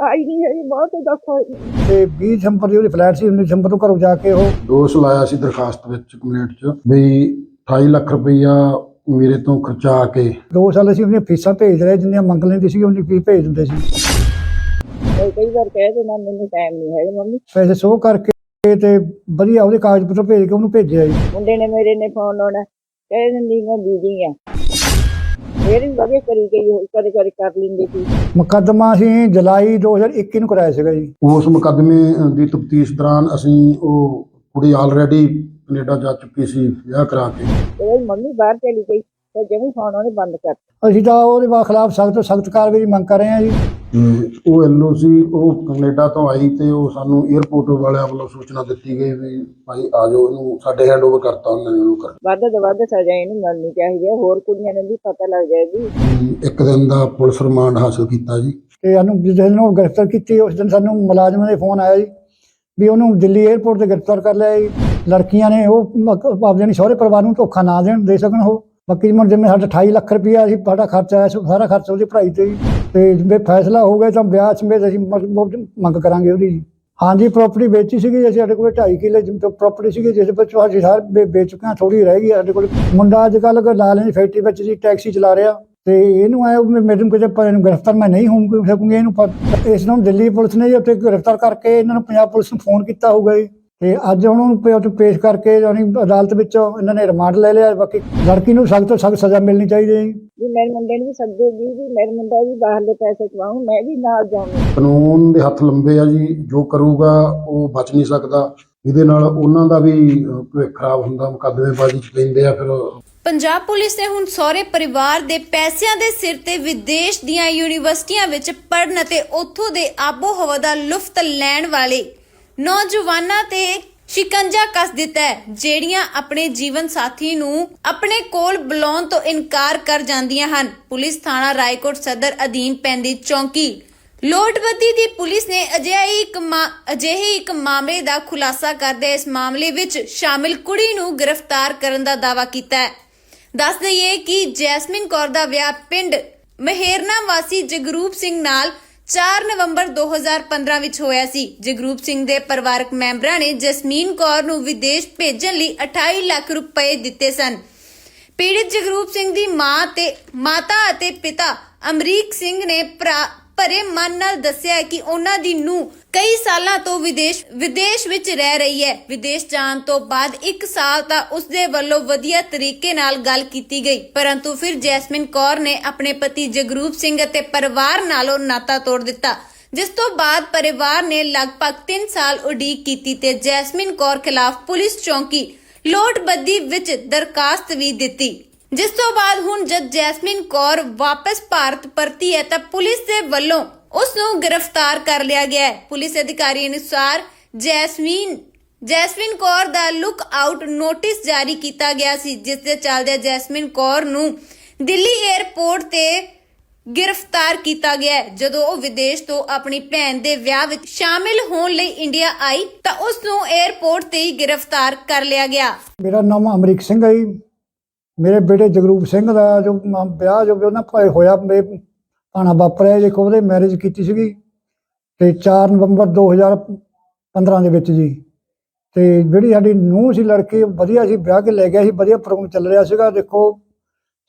ਆਈ ਨਹੀਂ ਹੈ ਬਹੁਤ ਦੁੱਖ ਹੋਇਆ ਤੇ 20 ਦਸੰਬਰ ਦੀ ਉਹਦੀ ਫਲੈਟ ਸੀ 19 ਦਸੰਬਰ ਨੂੰ ਘਰੋਂ ਜਾ ਕੇ ਉਹ ਦੋਸ਼ ਲਾਇਆ ਸੀ ਦਰਖਾਸਤ ਵਿੱਚ ਕੰਪਲੇਂਟ 'ਚ ਵੀ 28 ਲੱਖ ਰੁਪਈਆ ਮੇਰੇ ਤੋਂ ਖਰਚਾ ਕੇ। 2 ਸਾਲ ਅਸੀਂ ਉਹਦੀਆਂ ਫੀਸਾਂ ਭੇਜ ਰਹੇ ਜਿੰਨੀਆਂ ਮੰਗ ਲੈਂਦੀ ਸੀ ਉਹਨੀ ਫੀਸ ਭੇਜ ਦਿੰਦੇ ਸੀ। ਕਈ ਕਈ ਵਾਰ ਕਹਿ ਦੇਣਾ ਮੈਨੂੰ ਟਾਈਮ ਨਹੀਂ ਹੈ ਮੰਮੀ। ਪੈਸੇ ਸੋ ਕਰਕੇ ਤੇ ਵਧੀਆ ਉਹਦੇ ਕਾਗਜ਼ ਪੱਤਰ ਭੇਜ ਕੇ ਉਹਨੂੰ ਭੇਜਿਆ ਜੀ। ਮੁੰਡੇ ਨੇ ਮੇਰੇ ਨੇ ਫੋਨ ਲਾਉਣਾ ਕਹਿ ਦਿੰਦੀ ਮੈਂ ਬੀਜੀ ਆ। ਫੇਰ ਵੀ ਵਧੀਆ ਕਰੀ ਗਈ ਉਹ ਕਦੇ ਕਦੇ ਕਰ ਲੈਂਦੇ ਸੀ। ਮੁਕੱਦਮਾ ਅਸੀਂ ਜੁਲਾਈ 2021 ਨੂੰ ਕਰਾਇਆ ਸੀਗਾ ਜੀ। ਉਸ ਮੁਕੱਦਮੇ ਦੀ ਤਫਤੀਸ਼ ਦੌਰਾਨ ਅਸੀਂ ਉਹ ਕੁੜੀ ਆਲਰੇਡੀ ਕੈਨੇਡਾ ਜਾ ਚੁੱਕੀ ਸੀ ਵਿਆਹ ਕਰਾ ਕੇ। ਤੇ ਉਹਦੀ ਮੰਮੀ ਬਾਹਰ ਚਲੀ ਗਈ। ਤੇ ਜਮੀ ਫੋਨ ਉਹਨੇ ਬੰਦ ਕਰਤਾ ਅਸੀਂ ਤਾਂ ਉਹਦੇ ਵਾ ਖਿਲਾਫ ਸਖਤ ਤੋਂ ਸਖਤ ਕਾਰਵਾਈ ਦੀ ਮੰਗ ਕਰ ਰਹੇ ਹਾਂ ਜੀ। ਤੇ ਉਹ ਐਲਓਸੀ ਉਹ ਕੈਨੇਡਾ ਤੋਂ ਆਈ ਤੇ ਉਹ ਸਾਨੂੰ 에ਅਰਪੋਰਟ ਵਾਲਿਆਂ ਵੱਲੋਂ ਸੂਚਨਾ ਦਿੱਤੀ ਗਈ ਵੀ ਭਾਈ ਆ ਜਾਓ ਇਹਨੂੰ ਸਾਡੇ ਹੈਂਡਓਵਰ ਕਰਤਾ ਉਹਨਾਂ ਨੇ ਉਹਨੂੰ ਕਰ। ਵੱਧ ਤੋਂ ਵੱਧ ਸਜ਼ਾ ਇਹਨੂੰ ਮਿਲਣੀ ਚਾਹੀਦੀ ਹੈ ਹੋਰ ਕੁੜੀਆਂ ਨੂੰ ਵੀ ਪਤਾ ਲੱਗ ਜਾਏ ਵੀ ਇੱਕ ਦਿਨ ਦਾ ਪੁਲਿਸ ਰਿਮਾਂਡ ਹਾਸਲ ਕੀਤਾ ਜੀ। ਤੇ ਸਾਨੂੰ ਜਿਸ ਦਿਨ ਉਹ ਗ੍ਰਿਫਤਾਰ ਕੀਤੀ ਉਸ ਦਿਨ ਸਾਨੂੰ ਮੁਲਾਜ਼ਮਾਂ ਦੇ ਫੋਨ ਆਇਆ ਜੀ ਵੀ ਉਹਨੂੰ ਦਿੱਲੀ 에ਅਰਪੋਰਟ ਤੇ ਗ੍ਰਿਫਤਾਰ ਕਰ ਲਿਆ ਜੀ। ਲੜਕੀਆਂ ਨੇ ਉਹ ਆਪਦੇ ਨਹੀਂ ਸਹੁਰੇ ਪਰਿਵਾਰ ਨੂੰ ਧੋਖਾ ਨਾ ਦੇਣ ਦੇ ਸਕਣ ਉਹ। ਬਾਕੀ ਜਿਵੇਂ ਜਿਵੇਂ ਸਾਡਾ 28 ਲੱਖ ਰੁਪਇਆ ਅਸੀਂ ਸਾਡਾ ਖਰਚਾ ਆਇਆ ਸਾਰਾ ਖਰਚਾ ਉਹਦੀ ਪੜ੍ਹਾਈ ਤੇ ਜੀ ਤੇ ਜੇ ਫੈਸਲਾ ਹੋ ਗਿਆ ਤਾਂ ਵਿਆਹ ਸਮੇਤ ਅਸੀਂ ਮ- ਮੰਗ ਕਰਾਂਗੇ ਉਹਦੀ ਜੀ। ਹਾਂਜੀ ਪ੍ਰਾਪਰਟੀ ਵੇਚੀ ਸੀਗੀ ਅਸੀਂ ਸਾਡੇ ਕੋਲ 2.5 ਕਿੱਲੇ ਪ੍ਰਾਪਰਟੀ ਸੀਗੀ, ਜਿਸ ਵਿੱਚ ਅਸੀਂ ਸਾਰੇ ਵੇ- ਵੇਚ ਚੁੱਕੇ ਹਾਂ ਥੋੜੀ ਰਹਿ ਗਈ ਹੈ ਸਾਡੇ ਕੋਲ। ਮੁੰਡਾ ਅੱਜ ਕੱਲ੍ਹ ਲਾਲੇ ਦੀ ਫੈਕਟਰੀ ਵਿੱਚ ਜੀ, ਟੈਕਸੀ ਚਲਾ ਰਿਹਾ। ਤੇ ਇਹਨੂੰ ਆਇਆ ਮੈਡਮ ਕਿਤੇ ਪਰ ਇਹਨੂੰ ਗ੍ਰਿਫਤਾਰ ਮੈਂ ਨਹੀਂ ਹੋਊਂ ਸਕੂੰਗੀ ਇਹਨੂੰ ਪਰ- ਇਸ ਨੂੰ ਦਿੱਲੀ ਪੁਲਿਸ ਨੇ ਜੀ ਉੱਥੇ ਗ੍ਰਿਫਤਾਰ ਕਰਕੇ ਇਹਨਾਂ ਨੂੰ ਪੰਜਾਬ ਪੁਲਿਸ ਨੂੰ ਫੋਨ ਕੀਤਾ ਹੋਊਗਾ ਜੀ। ਤੇ ਅੱਜ ਉਹਨਾਂ ਨੂੰ ਪੇਸ਼ ਕਰਕੇ ਯਾਨੀ ਅਦਾਲਤ ਵਿੱਚ ਇਹਨਾਂ ਨੇ ਰਿਮਾਂਡ ਲੈ ਲਿਆ ਬਾਕੀ ਲੜਕੀ ਨੂੰ ਸਖਤ ਤੋਂ ਸਖਤ ਸਜ਼ਾ ਮਿਲਣੀ ਚਾਹੀਦੀ ਹੈ ਜੀ। ਮੇਰੇ ਮੁੰਡੇ ਨੂੰ ਵੀ ਸੱਦੇਗੀ ਵੀ ਮੇਰੇ ਮੁੰਡਾ ਵੀ ਬਾਹਰਲੇ ਪੈਸੇ ਕਮਾਉਂ ਮੈਂ ਵੀ ਨਾਲ ਜਾਊਂਗੀ। ਕਾਨੂੰਨ ਦੇ ਹੱਥ ਲੰਬੇ ਆ ਜੀ ਜੋ ਕਰੂਗਾ ਉਹ ਬਚ ਨਹੀਂ ਸਕਦਾ। ਇਹਦੇ ਨਾਲ ਉਹਨਾਂ ਦਾ ਵੀ ਭਵਿੱਖ ਖਰਾਬ ਹੁੰਦਾ ਮੁਕੱਦਮੇਬਾਜ਼ੀ ਚ ਪੈਂਦੇ ਆ ਫਿਰ। ਪੰਜਾਬ ਪੁਲਿਸ ਨੇ ਹੁਣ ਸਹੁਰੇ ਪਰਿਵਾਰ ਦੇ ਪੈਸਿਆਂ ਦੇ ਸਿਰ ਤੇ ਵਿਦੇਸ਼ ਦੀਆਂ ਯੂਨੀਵਰਸਿਟੀਆਂ ਵਿੱਚ ਪੜ੍ਹਨ ਅਤੇ ਉੱਥੋਂ ਦੇ ਆਬੋ ਹਵਾ ਦਾ ਲੁਫਤ ਲੈਣ ਵਾਲੇ ਨੌਜਵਾਨਾਂ ਤੇ ਸ਼ਿਕੰਜਾ ਕੱਸ ਦਿੱਤਾ ਹੈ, ਜਿਹੜੀਆਂ ਆਪਣੇ ਜੀਵਨ ਸਾਥੀ ਨੂੰ ਆਪਣੇ ਕੋਲ ਬੁਲਾਉਣ ਤੋਂ ਇਨਕਾਰ ਕਰ ਜਾਂਦੀਆਂ ਹਨ। ਪੁਲਿਸ ਥਾਣਾ ਰਾਏਕੋਟ ਸਦਰ ਅਧੀਨ ਪੈਂਦੀ ਚੌਂਕੀ। ਲੋਟਵਤੀ ਦੀ ਪੁਲਿਸ ਨੇ ਅਜਿਹੀ ਇੱਕ ਅਜਿਹੇ ਇੱਕ ਮਾਮਲੇ ਦਾ ਖੁਲਾਸਾ ਕਰਦੇ ਇਸ ਮਾਮਲੇ ਵਿੱਚ ਸ਼ਾਮਿਲ ਕੁੜੀ ਨੂੰ ਗ੍ਰਿਫਤਾਰ ਕਰਨ ਦਾ ਦਾਵਾ ਕੀਤਾ ਹੈ। ਦੱਸ ਦਈਏ ਕਿ ਜੈਸਮਿਨ ਕੌਰ ਦਾ ਵਿਆਹ ਪਿੰਡ ਮਹਿਰਨਾ ਵਾਸੀ ਜਗਰੂਪ ਸਿੰਘ ਨਾਲ 4 ਨਵੰਬਰ 2015 ਵਿੱਚ ਹੋਇਆ ਸੀ ਜਗਰੂਪ ਸਿੰਘ ਦੇ ਪਰਿਵਾਰਕ ਮੈਂਬਰਾਂ ਨੇ ਜਸਮੀਨ ਕੌਰ ਨੂੰ ਵਿਦੇਸ਼ ਭੇਜਣ ਲਈ 28 ਲੱਖ ਰੁਪਏ ਦਿੱਤੇ ਸਨ। ਪੀੜਿਤ ਜਗਰੂਪ ਸਿੰਘ ਦੀ ਮਾਂ ਤੇ, ਮਾਤਾ ਅਤੇ ਪਿਤਾ ਅਮਰੀਕ ਸਿੰਘ ਨੇ ਭਰਾ- ਭਰੇ ਮਨ ਨਾਲ ਦੱਸਿਆ ਕਿ ਉਹਨਾਂ ਦੀ ਨੂੰ ਕਈ ਸਾਲਾਂ ਤੋਂ ਵਿਦੇਸ਼ ਵਿਦੇਸ਼ ਵਿੱਚ ਰਹਿ ਰਹੀ ਹੈ। ਵਿਦੇਸ਼ ਜਾਣ ਤੋਂ ਬਾਅਦ 1 ਸਾਲ ਤਾਂ ਉਸਦੇ ਵੱਲੋਂ ਵਧੀਆ ਤਰੀਕੇ ਨਾਲ ਗੱਲ ਕੀਤੀ ਗਈ। ਪਰੰਤੂ ਫਿਰ ਜੈਸਮਿਨ ਕੌਰ ਨੇ ਆਪਣੇ ਪਤੀ ਜਗਰੂਪ ਸਿੰਘ ਅਤੇ ਪਰਿਵਾਰ ਨਾਲੋਂ ਨਾਤਾ ਤੋੜ ਦਿੱਤਾ। ਜਿਸ ਤੋਂ ਬਾਅਦ ਪਰਿਵਾਰ ਨੇ ਲਗਭਗ 3 ਸਾਲ ਉਡੀਕ ਕੀਤੀ ਤੇ ਜੈਸਮਿਨ ਕੌਰ ਖਿਲਾਫ ਪੁਲਿਸ ਚੌਂਕੀ ਲੋਟਬੱਦੀ ਵਿੱਚ ਦਰਖਾਸਤ ਵੀ ਦਿੱਤੀ। ਜਿਸ ਤੋਂ ਬਾਅਦ ਹੁਣ ਜਦ ਜੈਸਮਿਨ ਕੌਰ ਵਾਪਸ ਭਾਰਤ ਪਰਤੀ ਹੈ ਤਾਂ ਪੁਲਿਸ ਦੇ ਵੱਲੋਂ ਉਸ ਨੂੰ ਗ੍ਰਿਫਤਾਰ ਕਰ ਲਿਆ ਗਿਆ ਹੈ। ਪੁਲਿਸ ਅਧਿਕਾਰੀ ਅਨੁਸਾਰ ਜੈਸਮੀਨ ਜੈਸਮਿਨ ਕੌਰ ਦਾ ਲੁੱਕ ਆਊਟ ਨੋਟਿਸ ਜਾਰੀ ਕੀਤਾ ਗਿਆ ਸੀ, ਜਿਸ ਦੇ ਚੱਲਦੇ ਜੈਸਮਿਨ ਕੌਰ ਨੂੰ ਦਿੱਲੀ 에ਅਰਪੋਰਟ ਤੇ ਗ੍ਰਿਫਤਾਰ ਕੀਤਾ ਗਿਆ ਹੈ। ਜਦੋਂ ਉਹ ਵਿਦੇਸ਼ ਤੋਂ ਆਪਣੀ ਭੈਣ ਦੇ ਵਿਆਹ ਵਿੱਚ ਸ਼ਾਮਿਲ ਹੋਣ ਲਈ ਇੰਡੀਆ ਆਈ ਤਾਂ ਉਸ ਨੂੰ 에ਅਰਪੋਰਟ ਤੇ ਹੀ ਗ੍ਰਿਫਤਾਰ ਕਰ ਲਿਆ ਗਿਆ। ਮੇਰਾ ਨਾਮ ਅਮਰੀਕ ਸਿੰਘ ਹੈ ਮੇਰੇ ਬੇਟੇ ਜਗਰੂਪ ਸਿੰਘ ਦਾ ਜੋ ਵਿਆਹ ਜੋ ਉਹਨਾਂ ਭਾਈ ਹੋਇਆ ਮੇਰੇ ਪਾਣਾ ਵਾਪਰਿਆ ਜੇ ਉਹਦੇ ਮੈਰਿਜ ਕੀਤੀ ਸੀਗੀ ਤੇ 4 ਨਵੰਬਰ 2015 ਦੇ ਵਿੱਚ ਜੀ। ਤੇ ਜਿਹੜੀ ਸਾਡੀ ਨੂੰਹ ਸੀ, ਲੜਕੀ ਵਧੀਆ ਸੀ, ਵਿਆਹ ਕੇ ਲੈ ਗਿਆ ਸੀ, ਵਧੀਆ ਪ੍ਰੋਗਰਾਮ ਚੱਲ ਰਿਹਾ ਸੀਗਾ। ਦੇਖੋ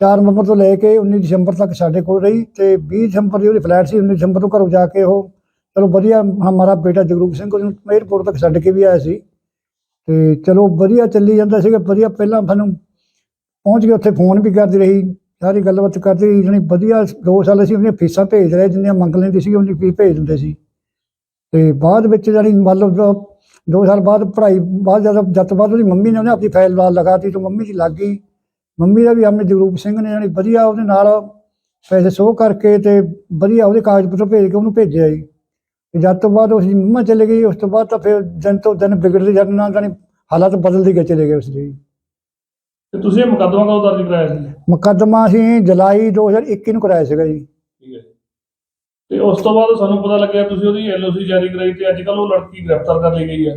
4 ਨਵੰਬਰ ਤੋਂ ਲੈ ਕੇ 19 ਦਸੰਬਰ ਤੱਕ ਸਾਡੇ ਕੋਲ ਰਹੀ ਤੇ 20 ਦਸੰਬਰ ਦੀ ਉਹਦੀ ਫਲੈਟ ਸੀ 19 ਦਸੰਬਰ ਨੂੰ ਘਰੋਂ ਜਾ ਕੇ ਉਹ, ਚਲੋ ਵਧੀਆ ਹਮਾਰਾ ਬੇਟਾ ਜਗਰੂਪ ਸਿੰਘ ਉਹਨੂੰ 에ਅਰਪੋਰਟ ਤੱਕ ਛੱਡ ਕੇ ਵੀ ਆਇਆ ਸੀ। ਤੇ ਚਲੋ ਵਧੀਆ ਚੱਲੀ ਜਾਂਦਾ ਸੀਗਾ, ਵਧੀਆ ਪਹਿਲਾਂ ਸਾਨੂੰ ਪਹੁੰਚ ਕੇ ਉੱਥੇ ਫੋਨ ਵੀ ਕਰਦੀ ਰਹੀ, ਸਾਰੀ ਗੱਲਬਾਤ ਕਰਦੀ ਰਹੀ, ਜਾਣੀ ਵਧੀਆ 2 ਸਾਲ ਅਸੀਂ ਉਹਦੀਆਂ ਫੀਸਾਂ ਭੇਜ ਰਹੇ, ਜਿੰਨੀਆਂ ਮੰਗ ਲੈਂਦੀ ਸੀ ਉਹਨੀ ਫੀਸ ਭੇਜ ਦਿੰਦੇ ਸੀ। ਤੇ ਬਾਅਦ ਵਿੱਚ ਜਾਣੀ ਮੰਨ ਲਓ ਜੋ 2 ਸਾਲ ਬਾਅਦ ਪੜ੍ਹਾਈ, ਬਾਅਦ ਜਦ ਜਦ ਤੋਂ ਬਾਅਦ ਉਹਦੀ ਮੰਮੀ ਨੇ ਉਹਨੇ ਆਪਣੀ ਫਾਈਲ ਲਾ ਲਗਾਤੀ ਤਾਂ ਮੰਮੀ ਦੀ ਲੱਗ ਗਈ। ਮੰਮੀ ਦਾ ਵੀ ਆਪਣੇ ਜਗਰੂਪ ਸਿੰਘ ਨੇ ਜਾਣੀ ਵਧੀਆ ਉਹਦੇ ਨਾਲ ਪੈਸੇ ਸੋਹ ਕਰਕੇ ਤੇ ਵਧੀਆ ਉਹਦੇ ਕਾਗਜ਼ ਪੱਤਰ ਭੇਜ ਕੇ ਉਹਨੂੰ ਭੇਜਿਆ ਜੀ। ਜਦ ਤੋਂ ਬਾਅਦ ਉਸ ਦੀ ਮੰਮਾ ਚਲੇ ਗਈ, ਉਸ ਤੋਂ ਬਾਅਦ ਤਾਂ ਫਿਰ ਦਿਨ ਤੋਂ ਦਿਨ ਵਿਗੜਦੇ, ਜਾਂਦੇ ਨਾਲ ਜਾਣੀ ਹਾਲਾਤ ਬਦਲਦੇ ਗਏ, ਚਲੇ ਗਏ ਉਸ ਦੇ। ਤੇ ਤੁਸੀਂ ਇਹ ਮੁਕੱਦਮਾ ਕਦੋਂ ਦਰਜ ਕਰਾਇਆ ਸੀ? ਮੁਕੱਦਮਾ ਅਸੀਂ ਜੁਲਾਈ 2021 ਨੂੰ ਕਰਾਇਆ ਸੀਗਾ ਜੀ। ਠੀਕ ਹੈ। ਤੇ ਉਸ ਤੋਂ ਬਾਅਦ ਸਾਨੂੰ ਪਤਾ ਲੱਗਿਆ ਤੁਸੀਂ ਉਹਦੀ ਐਲਓਸੀ ਜਾਰੀ ਕਰਾਈ ਤੇ ਅੱਜ ਕੱਲ ਉਹ ਲੜਕੀ ਗ੍ਰਿਫਤਾਰ ਕਰ ਲਈ ਗਈ ਹੈ।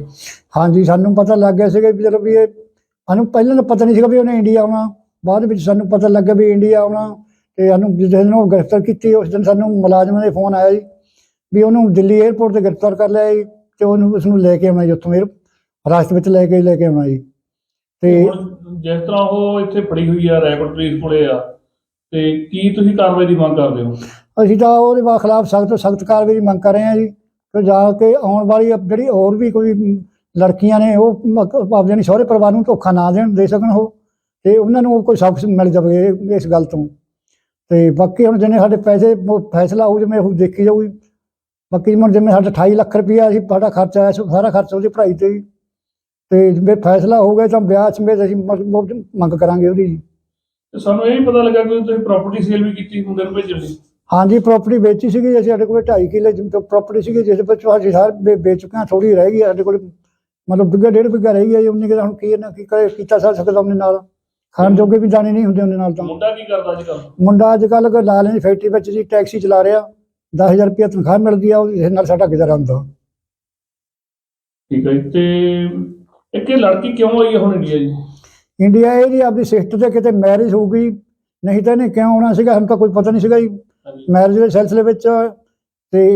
ਹਾਂਜੀ ਸਾਨੂੰ ਪਤਾ ਲੱਗ ਗਿਆ ਸੀਗਾ ਵੀ ਚਲੋ ਵੀ ਇਹ ਸਾਨੂੰ ਪਹਿਲਾਂ ਤਾਂ ਪਤਾ ਨਹੀਂ ਸੀਗਾ ਵੀ ਉਹਨੇ ਇੰਡੀਆ ਆਉਣਾ। ਬਾਅਦ ਵਿੱਚ ਸਾਨੂੰ ਪਤਾ ਲੱਗਾ ਵੀ ਇੰਡੀਆ ਆਉਣਾ ਤੇ ਸਾਨੂੰ ਜਿਸ ਦਿਨ ਉਹ ਗ੍ਰਿਫਤਾਰ ਕੀਤੀ ਉਸ ਦਿਨ ਸਾਨੂੰ ਮੁਲਾਜ਼ਮਾਂ ਦੇ ਫੋਨ ਆਇਆ ਜੀ ਵੀ ਉਹਨੂੰ ਦਿੱਲੀ 에ਅਰਪੋਰਟ ਤੇ ਗ੍ਰਿਫਤਾਰ ਕਰ ਲਿਆ ਜੀ ਤੇ ਉਹਨੂੰ ਉਸ ਨੂੰ ਲੈ ਕੇ ਆਉਣਾ ਜੀ ਉੱਥੋਂ 에ਅਰ ਰਾਸਤੇ ਵਿੱਚ ਲੈ ਕੇ ਲੈ ਕੇ ਆਉਣਾ ਜੀ। ਤੇ ਹੁਣ ਜਿਸ ਤਰ੍ਹਾਂ ਉਹ ਇੱਥੇ ਫੜੀ ਹੋਈ ਆ ਰੈਕੋਰਡ ਪੁਲਿਸ ਕੋਲੇ ਆ ਤੇ ਕੀ ਤੁਸੀਂ ਕਾਰਵਾਈ ਦੀ ਮੰਗ ਕਰਦੇ ਹੋ? ਅਸੀਂ ਤਾਂ ਉਹਦੇ ਵਾ ਖਿਲਾਫ ਸਖਤ ਤੋਂ ਸਖਤ ਕਾਰਵਾਈ ਦੀ ਮੰਗ ਕਰ ਰਹੇ ਹਾਂ ਜੀ ਕਿ ਜਾ ਕੇ ਆਉਣ ਵਾਲੀ ਜਿਹੜੀ ਹੋਰ ਵੀ ਕੋਈ ਲੜਕੀਆਂ ਨੇ ਉਹ ਆਪਦੇ ਨਹੀਂ ਸਹੁਰੇ ਪਰਿਵਾਰ ਨੂੰ ਧੋਖਾ ਨਾ ਦੇਣ ਦੇ ਸਕਣ ਉਹ ਤੇ ਉਹਨਾਂ ਨੂੰ ਕੋਈ ਸਬਕ ਮਿਲ ਜਾਵੇ ਇਸ ਗੱਲ ਤੋਂ। ਤੇ ਬਾਕੀ ਹੁਣ ਜਿੰਨੇ ਸਾਡੇ ਪੈਸੇ ਫੈਸਲਾ ਹੋਊ ਜਿਵੇਂ ਉਹ ਦੇਖੀ ਜਾਊਗੀ। ਬਾਕੀ ਹੁਣ ਜਿਵੇਂ ਸਾਡਾ 28 ਲੱਖ ਰੁਪਇਆ ਅਸੀਂ ਸਾਡਾ ਖਰਚਾ ਆਇਆ ਸਾਰਾ ਖਰਚਾ ਉਹਦੀ ਪੜ੍ਹਾਈ ਤੇ ਹੀ। ਤੇ ਜਿਵੇਂ ਫੈਸਲਾ ਹੋ ਗਿਆ ਤਾਂ ਵਿਆਹ ਸਮੇਤ ਅਸੀਂ ਮ- ਮੰਗ ਕਰਾਂਗੇ ਉਹਦੀ ਜੀ। ਤੇ ਸਾਨੂੰ ਇਹ ਵੀ ਪਤਾ ਲੱਗਾ ਕਿ ਤੁਸੀਂ ਪ੍ਰਾਪਰਟੀ ਸੇਲ ਵੀ ਕੀਤੀ ਮੁੰਡੇ ਨੂੰ ਭੇਜਣ ਲਈ। ਹਾਂਜੀ ਪ੍ਰਾਪਰਟੀ ਵੇਚੀ ਸੀਗੀ ਅਸੀਂ ਸਾਡੇ ਕੋਲ 2.5 ਕਿੱਲੇ ਪ੍ਰਾਪਰਟੀ ਸੀਗੀ ਜਿਸ ਵਿੱਚ ਅਸੀਂ ਸਾਰੇ ਵੇ- ਵੇਚ ਚੁੱਕੇ ਹਾਂ ਥੋੜੀ ਰਹਿ ਗਈ ਹੈ ਸਾਡੇ ਕੋਲ ਮਤਲਬ ਬਿੱਗਾ ਡੇਢ ਬਿੱਗਾ ਰਹਿ ਗਈ ਹੈ ਜੀ ਉਹਨੇ ਕਿਹਾ ਹੁਣ ਕੀ ਇਹਨਾਂ ਕੀ ਕਰੇ ਕੀਤਾ ਸਾ ਸਕਦਾ ਉਹਨੇ ਨਾਲ। ਖਾਣ ਜੋਗੇ ਵੀ ਦਾਣੇ ਨਹੀਂ ਹੁੰਦੇ ਉਹਦੇ ਨਾਲ ਤਾਂ। ਮੁੰਡਾ ਕੀ ਕਰਦਾ ਅੱਜ ਕੱਲ ਮੁੰਡਾ ਅੱਜ ਕੱਲ੍ਹ ਲਾਲ ਦੀ ਫੈਕਟਰੀ ਵਿੱਚ ਜੀ ਟੈਕਸੀ ਚਲਾ ਰਿਹਾ 10000 ਰੁਪਏ ਤਨਖਾਹ ਮਿਲਦੀ ਆ ਉਹਦੇ ਨਾਲ ਸਾਡਾ ਗੁਜ਼ਾਰਾ ਹੁੰਦਾ। ਠੀਕ ਹੈ ਜੀ। ਤੇ ਇੱਕ ਇਹ ਲੜਕੀ ਕਿਉਂ ਆਈ ਹੈ ਹੁਣ ਇੰਡੀਆ ਜੀ? ਇੰਡੀਆ ਇਹ ਜੀ ਆਪਦੀ ਸਿਸਟਰ ਦੇ ਕਿਤੇ ਮੈਰਿਜ ਹੋ ਗਈ ਨਹੀਂ ਤਾਂ ਇਹਨੇ ਕਿਉਂ ਆਉਣਾ ਸੀਗਾ? ਸਾਨੂੰ ਤਾਂ ਕੋਈ ਪਤਾ ਨਹੀਂ ਸੀਗਾ ਜੀ। ਹਾਂਜੀ। ਮੈਰਿਜ ਦੇ ਸਿਲਸਿਲੇ ਵਿੱਚ ਤੇ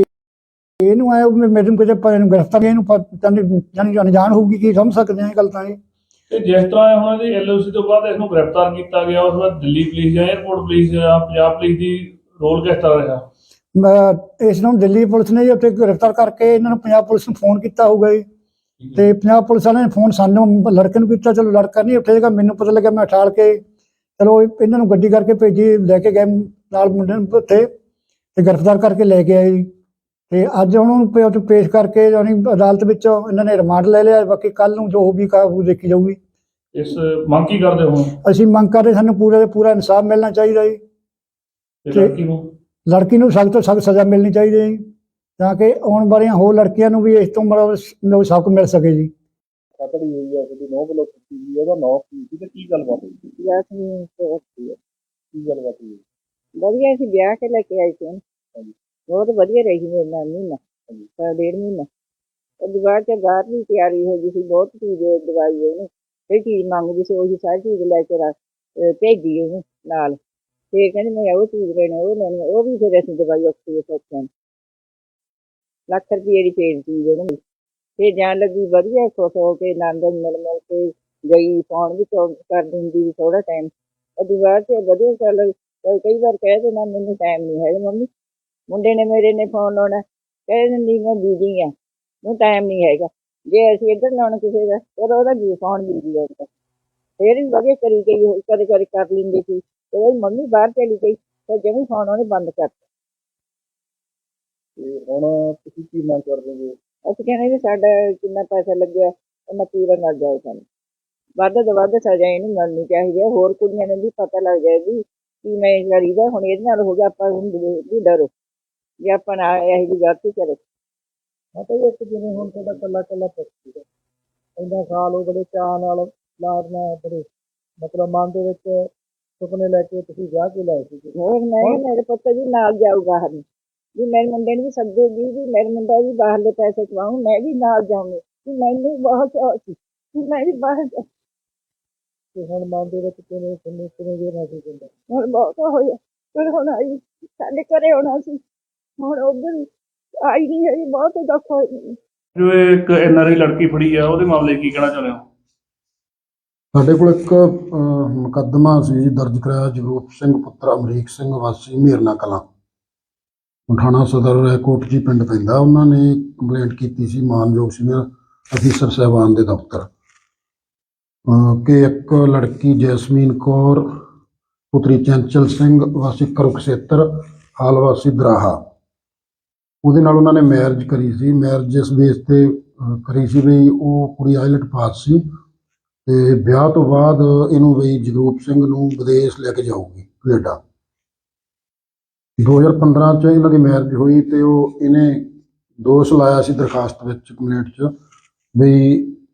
ਇਹਨੂੰ ਆਇਆ ਮੈਨੂੰ ਕਿਤੇ ਪਰ ਇਹਨੂੰ ਗ੍ਰਿਫਤਾਰ ਇਹਨੂੰ ਪਤਾ ਨਹੀਂ ਜਾਨੀ ਅਣਜਾਣ ਹੋਊਗੀ ਕੀ ਸਮਝ ਸਕਦੇ ਆ ਇਹ ਗੱਲ ਤਾਂ ਇਹ। ਤੇ ਜਿਸ ਤਰ੍ਹਾਂ ਇਹ ਹੁਣ ਇਹਦੀ ਐਲਓਸੀ ਤੋਂ ਬਾਅਦ ਇਸ ਨੂੰ ਗ੍ਰਿਫਤਾਰ ਕੀਤਾ ਗਿਆ ਉਸ ਤੋਂ ਬਾਅਦ ਦਿੱਲੀ ਪੁਲਿਸ ਜਾਂ 에ਅਰਪੋਰਟ ਪੁਲਿਸ ਜਾਂ ਪੰਜਾਬ ਪੁਲਿਸ ਦੀ ਰੋਲ ਕਿਸ ਤਰ੍ਹਾਂ ਰਿਹਾ? ਮੈਂ ਇਸ ਨੂੰ ਦਿੱਲੀ ਪੁਲਿਸ ਨੇ ਜੀ ਉੱਥੇ ਗ੍ਰਿਫਤਾਰ ਕਰਕੇ ਇਹਨਾਂ ਨੂੰ ਪੰਜਾਬ ਪੁਲਿਸ ਨੂੰ ਫੋਨ ਕੀਤਾ ਹੋਊਗਾ ਜੀ। ਤੇ ਪੰਜਾਬ ਪੁਲਿਸ ਵਾਲਿਆਂ ਨੇ ਫੋਨ ਸਾਨੂੰ ਲੜਕੇ ਨੂੰ ਕੀਤਾ ਚਲੋ ਲੜਕਾ ਨਹੀਂ ਉੱਠੇ ਜਗਾ ਮੈਨੂੰ ਪਤਾ ਲੱਗਿਆ ਮੈਂ ਠਾਲ ਕੇ ਚਲੋ ਇਹ- ਇਹਨਾਂ ਨੂੰ ਗੱਡੀ ਕਰਕੇ ਭੇਜੀ ਲੈ ਕੇ ਗਏ ਨਾਲ ਮੁੰਡੇ ਨੂੰ ਉੱਥੇ ਤੇ ਗ੍ਰਿਫਤਾਰ ਕਰਕੇ ਲੈ ਕੇ ਆਏ ਤੇ ਅੱਜ ਉਹਨੂੰ ਉੱਥੇ ਪੇਸ਼ ਕਰਕੇ ਜਾਨੀ ਅਦਾਲਤ ਵਿੱਚ ਇਹਨਾਂ ਨੇ ਰਿਮਾਂਡ ਲੈ ਲਿਆ ਬਾਕੀ ਕੱਲ ਨੂੰ ਜੋ ਵੀ ਕਾਬੂ ਦੇਖੀ ਜਾਊਗੀ। ਇਸ ਮੰਗ ਕੀ ਕਰਦੇ ਹੋ ਅਸੀਂ ਮੰਗ ਕਰਦੇ ਸਾਨੂੰ ਪੂਰੇ ਦਾ ਪੂਰਾ ਇਨਸਾਫ ਮਿਲਣਾ ਚਾਹੀਦਾ ਜੀ। ਲੜਕੀ ਨੂੰ? ਲੜਕੀ ਨੂੰ ਸਖਤ ਤੋਂ ਸਖਤ ਸਜ਼ਾ ਮਿਲਣੀ ਚਾਹੀਦੀ ਹੈ ਜੀ। ਤਾਂ ਕਿ ਆਉਣ ਵਾਲੀਆਂ ਹੋਰ ਲੜਕੀਆਂ ਨੂੰ ਵੀ ਇਸ ਤੋਂ ਮਤਲਬ ਸਬਕ ਮਿਲ ਸਕੇ ਜੀ। ਕਤੜੀ ਹੋਈ ਆ ਉਹਦੀ ਨੌ ਵੱਲੋਂ ਕੀਤੀ ਗਈ ਉਹਦਾ ਨੌ ਕੀ ਸੀ ਤੇ ਕੀ ਗੱਲਬਾਤ ਹੋਈ? ਸੀ? ਜੈਸਮੀਨ ਤੋਂ ਉੱਠੀ ਹੈ। ਕੀ ਗੱਲਬਾਤ ਹੋਈ? ਵਧੀਆ ਸੀ ਵਿਆਹ ਕੇ ਲੈ ਕੇ ਆਈ ਸੀ ਉਹਨੂੰ। ਬਹੁਤ ਵਧੀਆ ਰਹੀ ਮੇਰੇ ਨਾਲ ਮਹੀਨਾ ਸਾਡਾ ਡੇਢ ਮਹੀਨਾ। ਉਹ ਦੀਵਾਰ ਤੇ ਬਾਹਰ ਦੀ ਤਿਆਰੀ ਹੋ ਗਈ ਸੀ ਬਹੁਤ ਚੀਜ਼ ਦਵਾਈ ਉਹਨੂੰ। ਕੋਈ ਚੀਜ਼ ਮੰਗਦੀ ਸੀ ਉਹੀ ਸਾਰੀ ਚੀਜ਼ ਲੈ ਕੇ ਰੱਖ ਭੇਜੀ ਉਹਨੂੰ ਨਾਲ। ਤੇ ਕਹਿੰਦੀ ਮੈਂ ਉਹ ਚੀਜ਼ ਲੈਣੀ ਉਹ ਲੈਣੀ ਉਹ ਵੀ ਫਿਰ ਅਸੀਂ ਦਵਾਈ ਉੱਥੇ ਸੋਚਾਂ ਲੱਖ ਰੁਪਏ ਦੀ ਪੇਜ ਸੀ ਉਹਨੂੰ ਫਿਰ ਜਾਣ ਲੱਗੀ, ਵਧੀਆ ਖੁਸ਼ ਹੋ ਕੇ, ਆਨੰਦ ਮਿਲ ਮਿਲ ਕੇ ਗਈ। ਫੋਨ ਵੀ ਕਰ ਦਿੰਦੀ ਸੀ ਥੋੜਾ ਟਾਈਮ ਉਹ ਦੀਵਾਰ ਤੇ ਵਧੀਆ ਚੱਲ ਕਈ ਵਾਰ ਕਹਿ ਦੇਣਾ ਮੈਨੂੰ ਟਾਈਮ ਨਹੀਂ ਹੈਗਾ ਮੰਮੀ। ਮੁੰਡੇ ਨੇ ਮੇਰੇ ਨੇ ਫੋਨ ਲਾਉਣਾ। ਕਹਿ ਦਿੰਦੀ, ਮੈਂ ਬੀਜੀ ਆ। ਮੈਨੂੰ ਟਾਈਮ ਨਹੀਂ ਹੈਗਾ। ਜੇ ਅਸੀਂ ਇੱਧਰ ਲਾਉਣਾ ਕਿਸੇ ਦਾ, ਫਿਰ ਉਹਦਾ ਜੀ ਫੋਨ ਬੀਜੀ ਆਉਂਦਾ ਫਿਰ ਵੀ ਵਧੀਆ ਕਰੀ ਗਈ ਕਦੇ ਕਦੇ ਕਰ ਲੈਂਦੀ ਸੀ। ਤੇ ਮੰਮੀ ਬਾਹਰ ਚਲੀ ਗਈ। ਤੇ ਜਮੀ ਫੋਨ ਉਹਨੇ ਬੰਦ ਕਰਤਾ। ਤੇ ਹੁਣ ਤੁਸੀਂ ਕੀ ਮੰਗ ਕਰਦੇ ਹੋ? ਅਸੀਂ ਕਹਿੰਦੇ ਵੀ ਸਾਡਾ ਕਿੰਨਾ ਪੈਸਾ ਲੱਗਿਆ ਉਹਨਾਂ ਪੂਰਾ ਮਿਲ ਜਾਏ ਸਾਨੂੰ। ਵੱਧ ਤੋਂ ਵੱਧ ਸਜ਼ਾ ਇਹਨੂੰ ਮਿਲਣੀ ਚਾਹੀਦੀ। ਹੈ ਹੋਰ ਕੁੜੀਆਂ ਨੂੰ ਵੀ ਪਤਾ ਲੱਗ ਜਾਏ ਵੀ ਕਿ ਮੈਂ ਕਰੀਦਾ ਹੁਣ ਇਹਦੇ ਨਾਲ ਹੋ ਗਿਆ ਆਪਾਂ ਹੁਣ ਵੀ ਡਰੋ। ਜੇ ਆਪਾਂ ਨਾ ਇਹੋ ਜਿਹੀ ਗਲਤੀ ਕਰੇ। ਮਤਲਬ ਇੱਕ ਜਿਵੇਂ ਹੁਣ ਤੁਹਾਡਾ ਕੱਲਾ ਕੱਲਾ ਪੁੱਤ ਸੀਗਾ। ਇੰਨਾ ਸਾਲ ਉਹ ਬੜੇ ਚਾਅ ਨਾਲ ਲਾਡਨਾ ਬੜੇ। ਮਤਲਬ ਮਨ ਦੇ ਵਿੱਚ ਸੁਪਨੇ ਲੈ ਕੇ ਤੁਸੀਂ ਵਿਆਹ ਕੇ ਲਾਏ ਸੀ ਹੋਰ ਕਿਹਾ ਮੇਰੇ ਪੁੱਤ ਜੀ ਨਾਲ ਜਾਊਗਾ ਹਨ ਵੀ ਮੇਰੇ ਮੁੰਡੇ ਨੂੰ ਵੀ ਸੱਦੂਗੀ ਵੀ ਮੇਰੇ ਮੁੰਡਾ ਵੀ ਬਾਹਰਲੇ ਪੈਸੇ ਕਮਾਉਂ ਮੈਂ ਵੀ ਨਾਲ ਜਾਊਂਗੀ। ਵੀ ਮੈਨੂੰ ਬਹੁਤ ਸੀ। ਵੀ ਮੈਂ ਵੀ ਬਾਹਰ ਜਾ- ਤੇ ਹੁਣ ਮਨ ਦੇ ਵਿੱਚ ਕਿਵੇਂ ਕਿੰਨੇ ਕਿਵੇਂ ਜੇ ਮਹਿਸੂਸ ਹੁੰਦਾ ਹੁਣ ਬਹੁਤ ਹੋਇਆ ਫਿਰ ਹੁਣ ਆਈ ਸਾਡੇ ਘਰੇ ਆਉਣਾ ਸੀ। ਹੁਣ ਉਧਰ ਆਈ ਨਹੀਂ ਹੈ ਬਹੁਤ ਦੁੱਖ ਹੋਇਆ ਜੋ ਇੱਕ ਐਨਆਰਆਈ ਲੜਕੀ ਫੜੀ ਆ ਉਹਦੇ ਮਾਮਲੇ ਕੀ ਕਹਿਣਾ ਚਾਹੁੰਦੇ ਹੋ? ਸਾਡੇ ਕੋਲ ਇੱਕ ਮੁਕੱਦਮਾ ਸੀ ਦਰਜ ਕਰਾਇਆ ਜਗਰੂਪ ਸਿੰਘ ਪੁੱਤਰ ਅਮਰੀਕ ਸਿੰਘ ਵਾਸੀ ਮੀਰਨਾ ਕਲਾਂ। ਥਾਣਾ ਸਦਰ ਰੈਕੋਟ ਜੀ ਪਿੰਡ ਪੈਂਦਾ, ਉਹਨਾਂ ਨੇ ਕੰਪਲੇਂਟ ਕੀਤੀ ਸੀ ਮਾਨਯੋਗ ਸੀਨੀਅਰ ਅਫੀਸਰ ਸਾਹਿਬਾਨ ਦੇ ਦਫ਼ਤਰ। ਕਿ ਇੱਕ ਲੜਕੀ ਜੈਸਮੀਨ ਕੌਰ, ਪੁੱਤਰੀ ਚੰਚਲ ਸਿੰਘ, ਵਾਸੀ ਕਰੁਕਸੇਤਰ, ਹਾਲ ਵਾਸੀ ਦਰਾਹਾ। ਉਹਦੇ ਨਾਲ ਉਹਨਾਂ ਨੇ ਮੈਰਿਜ ਕਰੀ ਸੀ। ਮੈਰਿਜ ਇਸ ਬੇਸ ਤੇ ਕਰੀ ਸੀ ਵੀ ਉਹ ਕੁੜੀ ਆਇਲਟ ਪਾਸ ਸੀ ਤੇ ਵਿਆਹ ਤੋਂ ਬਾਅਦ ਇਹਨੂੰ ਬਈ ਜਗਰੂਪ ਸਿੰਘ ਨੂੰ ਵਿਦੇਸ਼ ਲੈ ਕੇ ਜਾਊਗੀ, ਕੈਨੇਡਾ। 2015 ਚ ਇਹਨਾਂ ਦੀ ਮੈਰਿਜ ਹੋਈ ਤੇ ਉਹ ਇਹਨੇ ਦੋਸ਼ ਲਾਇਆ ਸੀ ਦਰਖਾਸਤ ਵਿੱਚ ਕੰਪਲੇਂਟ 'ਚ ਵੀ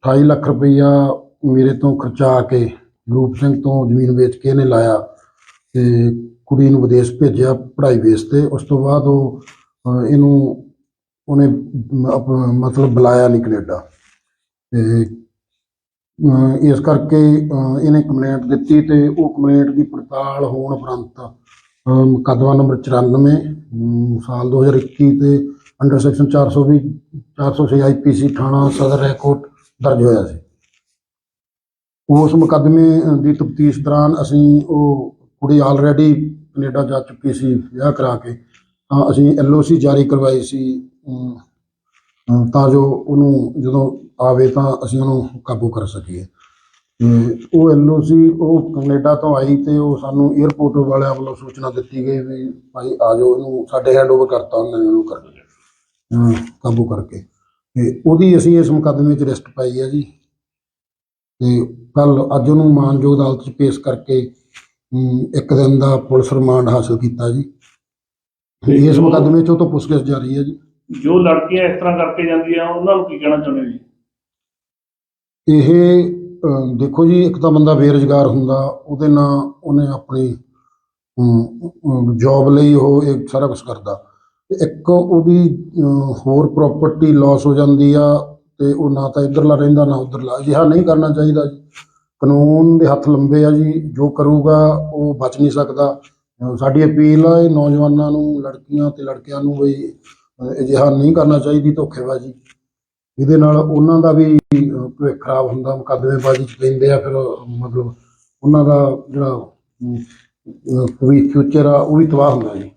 28 ਲੱਖ ਰੁਪਈਆ ਮੇਰੇ ਤੋਂ ਖਰਚਾ ਕੇ ਰੂਪ ਸਿੰਘ ਤੋਂ ਜ਼ਮੀਨ ਵੇਚ ਕੇ ਇਹਨੇ ਲਾਇਆ ਤੇ ਕੁੜੀ ਨੂੰ ਵਿਦੇਸ਼ ਭੇਜਿਆ ਪੜ੍ਹਾਈ ਬੇਸ ਤੇ। ਉਸ ਤੋਂ ਬਾਅਦ ਉਹ ਇਹਨੂੰ ਉਹਨੇ ਮਤਲਬ ਬੁਲਾਇਆ ਨਹੀਂ ਕੈਨੇਡਾ। ਤੇ ਇਸ ਕਰਕੇ ਇਹਨੇ ਕੰਪਲੇਂਟ ਦਿੱਤੀ ਤੇ ਉਹ ਕੰਪਲੇਂਟ ਦੀ ਪੜਤਾਲ ਹੋਣ ਉਪਰੰਤ ਮੁਕੱਦਮਾ ਨੰਬਰ 94 ਅਮ ਸਾਲ 2021 ਤੇ ਅੰਡਰ ਸੈਕਸ਼ਨ 420 406 ਆਈਪੀਸੀ ਥਾਣਾ ਸਦਰ ਰੈਕੋਰਟ ਦਰਜ ਹੋਇਆ ਸੀ। ਉਸ ਮੁਕੱਦਮੇ ਦੀ ਤਫਤੀਸ਼ ਦੌਰਾਨ ਅਸੀਂ ਉਹ ਕੁੜੀ ਆਲਰੇਡੀ ਕੈਨੇਡਾ ਜਾ ਚੁੱਕੀ ਸੀ ਵਿਆਹ ਕਰਾ ਕੇ। ਤਾਂ ਅਸੀਂ ਐਲਓਸੀ ਜਾਰੀ ਕਰਵਾਈ ਸੀ ਅਮ, ਅਮ, ਤਾਂ ਜੋ ਉਹਨੂੰ ਜਦੋਂ ਆਵੇ ਤਾਂ ਅਸੀਂ ਉਹਨੂੰ ਕਾਬੂ ਕਰ ਸਕੀਏ। ਤੇ ਉਹ ਐਲਓਸੀ ਉਹ ਕੈਨੇਡਾ ਤੋਂ ਆਈ ਤੇ ਉਹ ਸਾਨੂੰ 에ਅਰਪੋਰਟ ਵਾਲਿਆਂ ਵੱਲੋਂ ਸੂਚਨਾ ਦਿੱਤੀ ਗਈ ਵੀ ਭਾਈ ਆ ਜਾਓ ਇਹਨੂੰ ਸਾਡੇ ਹੈਂਡਓਵਰ ਕਰਤਾ ਉਹਨਾਂ ਨੇ ਇਹਨੂੰ ਕਰ ਅਮ, ਕਾਬੂ ਕਰਕੇ। ਤੇ ਉਹਦੀ ਅਸੀਂ ਇਸ ਮੁਕੱਦਮੇ 'ਚ ਅਰੈਸਟ ਪਾਈ ਹੈ ਜੀ। ਤੇ ਕੱਲ ਅੱਜ ਉਹਨੂੰ ਮਾਨਯੋਗ ਅਦਾਲਤ 'ਚ ਪੇਸ਼ ਕਰਕੇ ਅਮ, ਇੱਕ ਦਿਨ ਦਾ ਪੁਲਿਸ ਰਿਮਾਂਡ ਹਾਸਲ ਕੀਤਾ ਜੀ। ਤੇ ਇਸ ਮੁਕੱਦਮੇ 'ਚ ਉਹ ਤੋਂ ਪੁੱਛਗਿੱਛ ਜਾਰੀ ਹੈ ਜੀ। ਜੋ ਲੜਕੀਆਂ ਇਸ ਤਰ੍ਹਾਂ ਕਰਕੇ ਜਾਂਦੀਆਂ ਉਹਨਾਂ ਨੂੰ ਕੀ ਕਹਿਣਾ ਚਾਹੁੰਦੇ ਹੋ ਜੀ? ਇਹ ਅਹ, ਦੇਖੋ ਜੀ ਇੱਕ ਤਾਂ ਬੰਦਾ ਬੇਰੁਜ਼ਗਾਰ ਹੁੰਦਾ ਉਹਦੇ ਨਾਲ ਉਹਨੇ ਆਪਣੀ ਜੌਬ ਲਈ ਉਹ ਇਹ ਸਾਰਾ ਕੁਝ ਕਰਦਾ। ਇੱਕ ਉਹਦੀ ਅਹ, ਹੋਰ ਪ੍ਰਾਪਰਟੀ ਲਾਸ ਹੋ ਜਾਂਦੀ ਆ ਤੇ ਉਹ ਨਾ ਤਾਂ ਇੱਧਰਲਾ ਰਹਿੰਦਾ ਨਾ ਉੱਧਰਲਾ। ਅਜਿਹਾ ਨਹੀਂ ਕਰਨਾ ਚਾਹੀਦਾ ਜੀ। ਕਾਨੂੰਨ ਦੇ ਹੱਥ ਲੰਬੇ ਆ ਜੀ। ਜੋ ਕਰੂਗਾ ਉਹ ਬਚ ਨਹੀਂ ਸਕਦਾ। ਸਾਡੀ ਅਪੀਲ ਆ ਇਹ ਨੌਜਵਾਨਾਂ ਨੂੰ ਲੜਕੀਆਂ ਤੇ ਲੜਕਿਆਂ ਨੂੰ ਵੀ ਅਜਿਹਾ ਨਹੀਂ ਕਰਨਾ ਚਾਹੀਦੀ ਧੋਖੇਬਾਜ਼ੀ। ਇਹਦੇ ਨਾਲ ਉਹਨਾਂ ਦਾ ਵੀ ਭਵਿੱਖ ਖਰਾਬ ਹੁੰਦਾ ਮੁਕੱਦਮੇਬਾਜ਼ੀ ਚ ਪੈਂਦੇ ਆ, ਫਿਰ, ਮਤਲਬ ਉਹਨਾਂ ਦਾ ਜਿਹੜਾ ਫਿਊਚਰ ਆ, ਉਹ ਵੀ ਤਬਾਹ ਹੁੰਦਾ ਜੀ।